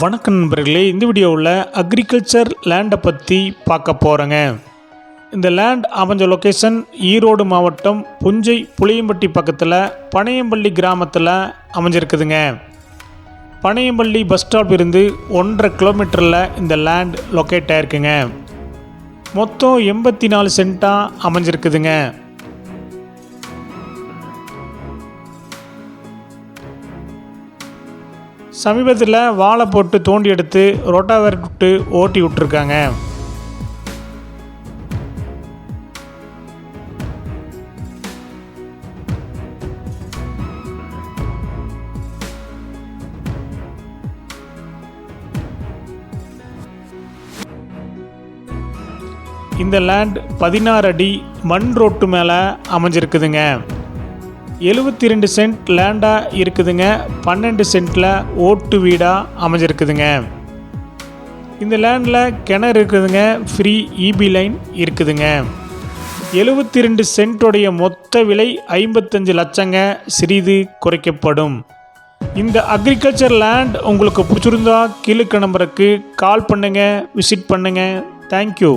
வணக்கம் நண்பர்களே இந்த வீடியோவில் அக்ரிகல்ச்சர் லேண்டை பற்றி பார்க்க போகிறேங்க இந்த லேண்ட் அமைஞ்ச லொக்கேஷன் ஈரோடு மாவட்டம் புஞ்சை புளியம்பட்டி பக்கத்தில் பனையம்பள்ளி கிராமத்தில் அமைஞ்சிருக்குதுங்க. பனையம்பள்ளி பஸ் ஸ்டாப் இருந்து ஒன்றரை கிலோமீட்டரில் இந்த லேண்ட் லொக்கேட் ஆயிருக்குங்க. மொத்தம் எண்பத்தி நாலு சென்ட்டாக அமைஞ்சிருக்குதுங்க. சமீபத்தில் வாழை போட்டு தோண்டி எடுத்து ரொட்டாவேர் விட்டு ஓட்டி விட்ருக்காங்க இந்த லேண்ட் பதினாறு அடி மண் ரோட்டு மேலே அமைஞ்சிருக்குதுங்க. எழுபத்தி ரெண்டு சென்ட் லேண்டாக இருக்குதுங்க. பன்னெண்டு சென்ட்டில் ஓட்டு வீடாக அமைஞ்சிருக்குதுங்க. இந்த லேண்டில் கிணறு இருக்குதுங்க. ஃப்ரீ இபி லைன் இருக்குதுங்க. எழுபத்தி ரெண்டு சென்ட்டுடைய மொத்த விலை ஐம்பத்தஞ்சு லட்சங்க. சிறிது குறைக்கப்படும். இந்த அக்ரிகல்ச்சர் லேண்ட் உங்களுக்கு பிடிச்சிருந்தா கீழுக்க நம்பருக்கு கால் பண்ணுங்கள் விசிட் பண்ணுங்கள் தேங்க்யூ